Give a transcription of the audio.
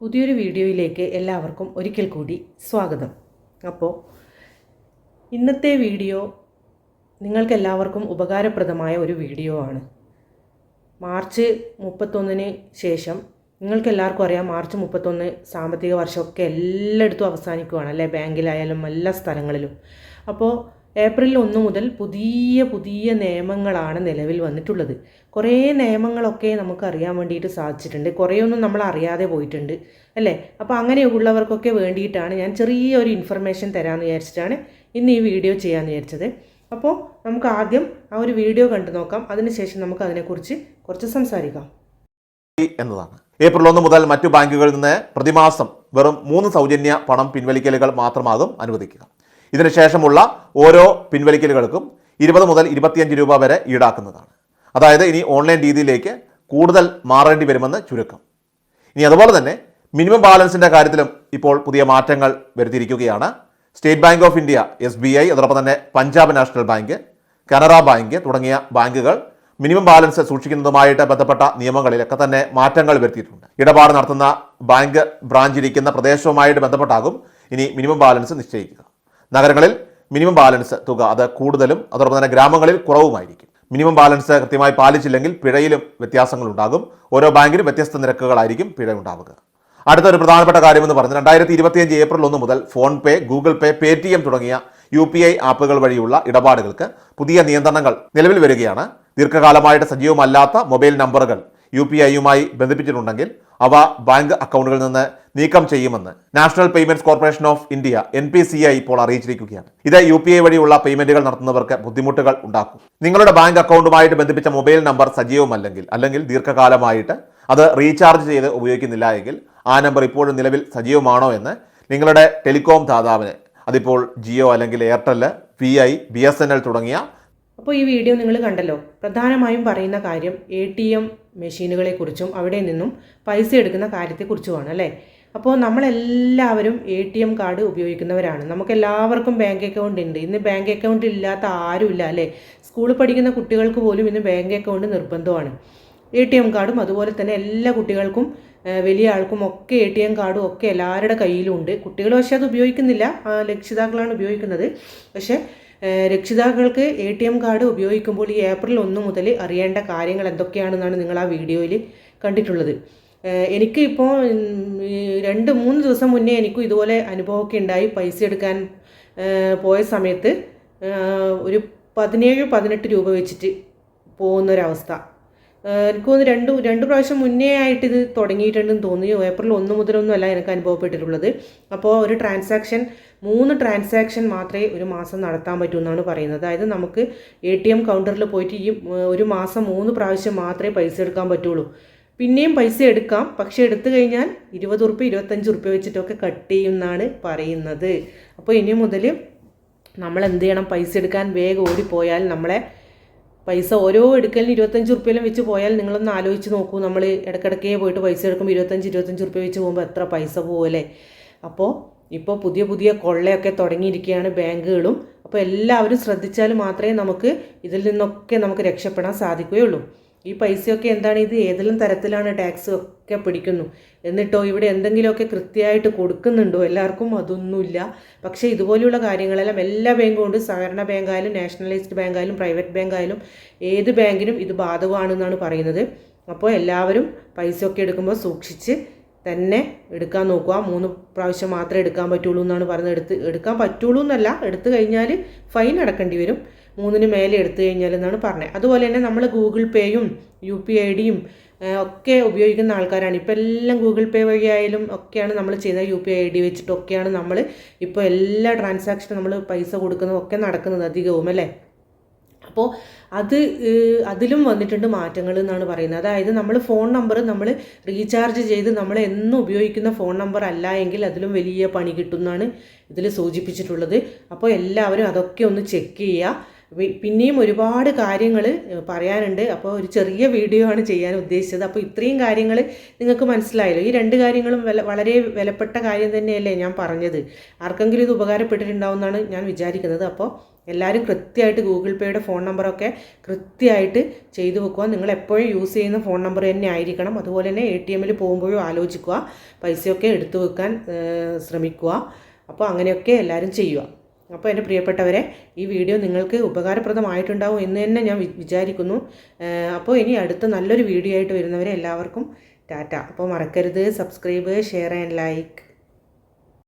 പുതിയൊരു വീഡിയോയിലേക്ക് എല്ലാവർക്കും ഒരിക്കൽ കൂടി സ്വാഗതം. അപ്പോൾ ഇന്നത്തെ വീഡിയോ നിങ്ങൾക്കെല്ലാവർക്കും ഉപകാരപ്രദമായ ഒരു വീഡിയോ ആണ്. മാർച്ച് മുപ്പത്തൊന്നിന് ശേഷം നിങ്ങൾക്കെല്ലാവർക്കും അറിയാം മാർച്ച് മുപ്പത്തൊന്ന് സാമ്പത്തിക വർഷമൊക്കെ എല്ലായിടത്തും അവസാനിക്കുകയാണ് അല്ലേ? ബാങ്കിലായാലും എല്ലാ സ്ഥലങ്ങളിലും. അപ്പോൾ ഏപ്രിൽ ഒന്ന് മുതൽ പുതിയ പുതിയ നിയമങ്ങളാണ് നിലവിൽ വന്നിട്ടുള്ളത്. കുറേ നിയമങ്ങളൊക്കെ നമുക്ക് അറിയാൻ വേണ്ടിയിട്ട് സാധിച്ചിട്ടുണ്ട്. കുറേയൊന്നും നമ്മൾ അറിയാതെ പോയിട്ടുണ്ട് അല്ലേ? അപ്പോൾ അങ്ങനെയുള്ളവർക്കൊക്കെ വേണ്ടിയിട്ടാണ് ഞാൻ ചെറിയൊരു ഇൻഫർമേഷൻ തരാമെന്ന് വിചാരിച്ചിട്ടാണ് ഇന്ന് ഈ വീഡിയോ ചെയ്യാമെന്ന് വിചാരിച്ചത്. അപ്പോൾ നമുക്ക് ആദ്യം ആ ഒരു വീഡിയോ കണ്ടു നോക്കാം. അതിനുശേഷം നമുക്ക് അതിനെക്കുറിച്ച് കുറച്ച് സംസാരിക്കാം. എന്നതാണ്. ഏപ്രിൽ ഒന്ന് മുതൽ മറ്റു ബാങ്കുകളിൽ നിന്ന് പ്രതിമാസം വെറും മൂന്ന് സൗജന്യ പണം പിൻവലിക്കലുകൾ മാത്രമാകും അനുവദിക്കുക. ഇതിനുശേഷമുള്ള ഓരോ പിൻവലിക്കലുകൾക്കും ഇരുപത് മുതൽ ഇരുപത്തിയഞ്ച് രൂപ വരെ ഈടാക്കുന്നതാണ്. അതായത് ഇനി ഓൺലൈൻ രീതിയിലേക്ക് കൂടുതൽ മാറേണ്ടി വരുമെന്ന് ചുരുക്കം. ഇനി അതുപോലെ തന്നെ മിനിമം ബാലൻസിന്റെ കാര്യത്തിലും ഇപ്പോൾ പുതിയ മാറ്റങ്ങൾ വരുത്തിയിരിക്കുകയാണ്. State Bank of India S B I അതോടൊപ്പം തന്നെ Punjab National Bank Canara bank തുടങ്ങിയ ബാങ്കുകൾ മിനിമം ബാലൻസ് സൂക്ഷിക്കുന്നതുമായിട്ട് ബന്ധപ്പെട്ട നിയമങ്ങളിലൊക്കെ തന്നെ മാറ്റങ്ങൾ വരുത്തിയിട്ടുണ്ട്. ഇടപാട് നടത്തുന്ന ബാങ്ക് ബ്രാഞ്ച് ഇരിക്കുന്ന പ്രദേശവുമായിട്ട് ബന്ധപ്പെട്ടാകും ഇനി മിനിമം ബാലൻസ് നിശ്ചയിക്കുക. നഗരങ്ങളിൽ മിനിമം ബാലൻസ് തുക അത് കൂടുതലും അതോടൊപ്പം തന്നെ ഗ്രാമങ്ങളിൽ കുറവുമായിരിക്കും. മിനിമം ബാലൻസ് കൃത്യമായി പാലിച്ചില്ലെങ്കിൽ പിഴയിലും വ്യത്യാസങ്ങൾ ഉണ്ടാകും ഓരോ ബാങ്കിലും വ്യത്യസ്ത നിരക്കുകളായിരിക്കും പിഴ ഉണ്ടാവുക അടുത്തൊരു പ്രധാനപ്പെട്ട കാര്യമെന്ന് പറഞ്ഞ് രണ്ടായിരത്തി ഇരുപത്തിയഞ്ച് ഏപ്രിൽ ഒന്ന് മുതൽ PhonePe Google Pay Paytm തുടങ്ങിയ യു പി ഐ ആപ്പുകൾ വഴിയുള്ള ഇടപാടുകൾക്ക് പുതിയ നിയന്ത്രണങ്ങൾ നിലവിൽ വരികയാണ്. ദീർഘകാലമായിട്ട് സജീവമല്ലാത്ത മൊബൈൽ നമ്പറുകൾ യു പി ഐയുമായി ബന്ധിപ്പിച്ചിട്ടുണ്ടെങ്കിൽ അവ ബാങ്ക് അക്കൗണ്ടുകളിൽ നിന്ന് നീക്കം ചെയ്യുമെന്ന് National Payments Corporation of India N P C I ഇപ്പോൾ അറിയിച്ചിരിക്കുകയാണ്. ഇത് യു പി ഐ വഴിയുള്ള പേയ്മെന്റുകൾ നടത്തുന്നവർക്ക് ബുദ്ധിമുട്ടുകൾ ഉണ്ടാക്കും. നിങ്ങളുടെ ബാങ്ക് അക്കൗണ്ടുമായിട്ട് ബന്ധിപ്പിച്ച മൊബൈൽ നമ്പർ സജീവമല്ലെങ്കിൽ അല്ലെങ്കിൽ ദീർഘകാലമായിട്ട് അത് റീചാർജ് ചെയ്ത് ഉപയോഗിക്കുന്നില്ല എങ്കിൽ ആ നമ്പർ ഇപ്പോഴും നിലവിൽ സജീവമാണോ എന്ന് നിങ്ങളുടെ ടെലികോം ദാതാവിന് അതിപ്പോൾ ജിയോ അല്ലെങ്കിൽ Airtel V I B S N L തുടങ്ങിയ അപ്പോൾ ഈ വീഡിയോ നിങ്ങൾ കണ്ടല്ലോ. പ്രധാനമായും പറയുന്ന കാര്യം എ ടി എം മെഷീനുകളെക്കുറിച്ചും അവിടെ നിന്നും പൈസ എടുക്കുന്ന കാര്യത്തെക്കുറിച്ചുമാണ് അല്ലേ? അപ്പോൾ നമ്മളെല്ലാവരും എ ടി എം കാർഡ് ഉപയോഗിക്കുന്നവരാണ്. നമുക്ക് എല്ലാവർക്കും ബാങ്ക് അക്കൗണ്ട് ഉണ്ട്. ഇന്ന് ബാങ്ക് അക്കൗണ്ട് ഇല്ലാത്ത ആരുമില്ല അല്ലേ? സ്കൂളിൽ പഠിക്കുന്ന കുട്ടികൾക്ക് പോലും ഇന്ന് ബാങ്ക് അക്കൗണ്ട് നിർബന്ധമാണ്. എ ടി എം കാർഡും അതുപോലെ തന്നെ എല്ലാ കുട്ടികൾക്കും വലിയ ആൾക്കും ഒക്കെ എ ടി എം കാർഡും ഒക്കെ എല്ലാവരുടെ കയ്യിലും ഉണ്ട്. കുട്ടികൾ പക്ഷേ അത് ഉപയോഗിക്കുന്നില്ല. രക്ഷിതാക്കളാണ് ഉപയോഗിക്കുന്നത്. പക്ഷേ രക്ഷിതാക്കൾക്ക് എ ടി എം കാർഡ് ഉപയോഗിക്കുമ്പോൾ ഈ ഏപ്രിൽ ഒന്ന് മുതൽ അറിയേണ്ട കാര്യങ്ങൾ എന്തൊക്കെയാണെന്നാണ് നിങ്ങൾ ആ വീഡിയോയിൽ കണ്ടിട്ടുള്ളത്. എനിക്ക് ഇപ്പോൾ രണ്ട് മൂന്ന് ദിവസം മുന്നേ എനിക്കും ഇതുപോലെ അനുഭവമൊക്കെ ഉണ്ടായി പൈസ എടുക്കാൻ പോയ സമയത്ത് ഒരു പതിനേഴ് പതിനെട്ട് രൂപ വെച്ചിട്ട് പോകുന്നൊരവസ്ഥ. എനിക്കൊന്ന് രണ്ട് രണ്ട് പ്രാവശ്യം മുന്നേ ആയിട്ട് ഇത് തുടങ്ങിയിട്ടുണ്ടെന്ന് തോന്നി ഏപ്രിൽ ഒന്ന് മുതലൊന്നും അല്ല എനിക്ക് അനുഭവപ്പെട്ടിട്ടുള്ളത്. അപ്പോൾ ഒരു ട്രാൻസാക്ഷൻ മൂന്ന് ട്രാൻസാക്ഷൻ മാത്രമേ ഒരു മാസം നടത്താൻ പറ്റൂ എന്നാണ് പറയുന്നത്. അതായത് നമുക്ക് എ ടി എം കൗണ്ടറിൽ പോയിട്ട് ഈ ഒരു മാസം മൂന്ന് പ്രാവശ്യം മാത്രമേ പൈസ എടുക്കാൻ പറ്റുള്ളൂ. പിന്നെയും പൈസ എടുക്കാം. പക്ഷേ എടുത്തു കഴിഞ്ഞാൽ ഇരുപത് ഉറുപ്പ്യ ഇരുപത്തഞ്ച് ഉറുപ്പ്യ വെച്ചിട്ടൊക്കെ കട്ട് ചെയ്യും എന്നാണ് പറയുന്നത്. അപ്പോൾ ഇനി മുതൽ നമ്മൾ എന്ത് ചെയ്യണം? പൈസ എടുക്കാൻ വേഗം ഓടിപ്പോയാൽ നമ്മളെ പൈസ ഓരോ എടുക്കലിന് ഇരുപത്തഞ്ച് ഉറുപ്പ്യയിലും വെച്ച് പോയാൽ നിങ്ങളൊന്ന് ആലോചിച്ച് നോക്കൂ. നമ്മൾ ഇടയ്ക്കിടയ്ക്കേ പോയിട്ട് പൈസ എടുക്കുമ്പോൾ ഇരുപത്തഞ്ച് ഇരുപത്തഞ്ച് ഉറുപ്പ്യ വെച്ച് പോകുമ്പോൾ എത്ര പൈസ പോകുമല്ലേ അപ്പോൾ ഇപ്പോൾ പുതിയ പുതിയ കൊള്ളയൊക്കെ തുടങ്ങിയിരിക്കുകയാണ് ബാങ്കുകളും. അപ്പോൾ എല്ലാവരും ശ്രദ്ധിച്ചാൽ മാത്രമേ നമുക്ക് ഇതിൽ നിന്നൊക്കെ നമുക്ക് രക്ഷപ്പെടാൻ സാധിക്കുകയുള്ളൂ. ഈ പൈസയൊക്കെ എന്താണ്? ഇത് ഏതെല്ലാം തരത്തിലാണ് ടാക്സ് ഒക്കെ പിടിക്കുന്നു? എന്നിട്ടോ ഇവിടെ എന്തെങ്കിലുമൊക്കെ കൃത്യമായിട്ട് കൊടുക്കുന്നുണ്ടോ? എല്ലാവർക്കും അതൊന്നുമില്ല. പക്ഷേ ഇതുപോലെയുള്ള കാര്യങ്ങളെല്ലാം എല്ലാ ബാങ്കും ഉണ്ട്. സഹകരണ ബാങ്കായാലും നാഷണലൈസ്ഡ് ബാങ്കായാലും പ്രൈവറ്റ് ബാങ്കായാലും ഏത് ബാങ്കിനും ഇത് ബാധകമാണെന്നാണ് പറയുന്നത്. അപ്പോൾ എല്ലാവരും പൈസയൊക്കെ എടുക്കുമ്പോൾ സൂക്ഷിച്ച് തന്നെ എടുക്കാൻ നോക്കുക. മൂന്ന് പ്രാവശ്യം മാത്രമേ എടുക്കാൻ പറ്റുള്ളൂ എന്നാണ് പറയുന്നത് എടുത്ത് എടുക്കാൻ പറ്റുള്ളൂ എന്നല്ല. എടുത്തു കഴിഞ്ഞാൽ ഫൈൻ അടക്കേണ്ടി വരും. മൂന്നിന് മേലെ എടുത്തു കഴിഞ്ഞാൽ എന്നാണ് പറഞ്ഞത്. അതുപോലെ തന്നെ നമ്മൾ ഗൂഗിൾ പേയും യു പി ഐ ഡിയും ഒക്കെ ഉപയോഗിക്കുന്ന ആൾക്കാരാണ്. ഇപ്പോൾ എല്ലാം ഗൂഗിൾ പേ വഴിയായാലും ഒക്കെയാണ് നമ്മൾ ചെയ്യുന്നത് യു പി ഐ ഡി വെച്ചിട്ടൊക്കെയാണ് നമ്മൾ ഇപ്പോൾ എല്ലാ ട്രാൻസാക്ഷനും നമ്മൾ പൈസ കൊടുക്കുന്നതും ഒക്കെ നടക്കുന്നത് അധികവും അല്ലേ? അപ്പോൾ അത് അതിലും വന്നിട്ടുണ്ട് മാറ്റങ്ങൾ എന്നാണ് പറയുന്നത്. അതായത് നമ്മൾ ഫോൺ നമ്പർ നമ്മൾ റീചാർജ് ചെയ്ത് നമ്മൾ എന്നും ഉപയോഗിക്കുന്ന ഫോൺ നമ്പർ അല്ല എങ്കിൽ അതിലും വലിയ പണി കിട്ടുമെന്നാണ് ഇതിൽ സൂചിപ്പിച്ചിട്ടുള്ളത്. അപ്പോൾ എല്ലാവരും അതൊക്കെ ഒന്ന് ചെക്ക് ചെയ്യുക. പിന്നെയും ഒരുപാട് കാര്യങ്ങൾ പറയാനുണ്ട്. അപ്പോൾ ഒരു ചെറിയ വീഡിയോ ആണ് ചെയ്യാൻ ഉദ്ദേശിച്ചത്. അപ്പോൾ ഇത്രയും കാര്യങ്ങൾ നിങ്ങൾക്ക് മനസ്സിലായല്ലോ. ഈ രണ്ട് കാര്യങ്ങളും വളരെ വിലപ്പെട്ട കാര്യം തന്നെയല്ലേ ഞാൻ പറഞ്ഞത്. ആർക്കെങ്കിലും ഇത് ഉപകാരപ്പെട്ടിട്ടുണ്ടാവും എന്നാണ് ഞാൻ വിചാരിക്കുന്നത്. അപ്പോൾ എല്ലാവരും കൃത്യമായിട്ട് ഗൂഗിൾ പേയുടെ ഫോൺ നമ്പറൊക്കെ കൃത്യമായിട്ട് ചെയ്തു വെക്കുക. നിങ്ങൾ എപ്പോഴും യൂസ് ചെയ്യുന്ന ഫോൺ നമ്പർ തന്നെ ആയിരിക്കണം. അതുപോലെ തന്നെ എ ടി എമ്മിൽ പോകുമ്പോഴും ആലോചിക്കുക. പൈസയൊക്കെ എടുത്തു വെക്കാൻ ശ്രമിക്കുക. അപ്പോൾ അങ്ങനെയൊക്കെ എല്ലാവരും ചെയ്യുക. അപ്പോൾ എന്റെ പ്രിയപ്പെട്ടവരെ ഈ വീഡിയോ നിങ്ങൾക്ക് ഉപകാരപ്രദമായിട്ടുണ്ടാവും എന്ന് തന്നെ ഞാൻ വിചാരിക്കുന്നു. അപ്പോൾ ഇനി അടുത്ത നല്ലൊരു വീഡിയോ ആയിട്ട് വരുന്നവരെ എല്ലാവർക്കും ടാറ്റ. അപ്പോൾ മറക്കരുത്. Subscribe share and like.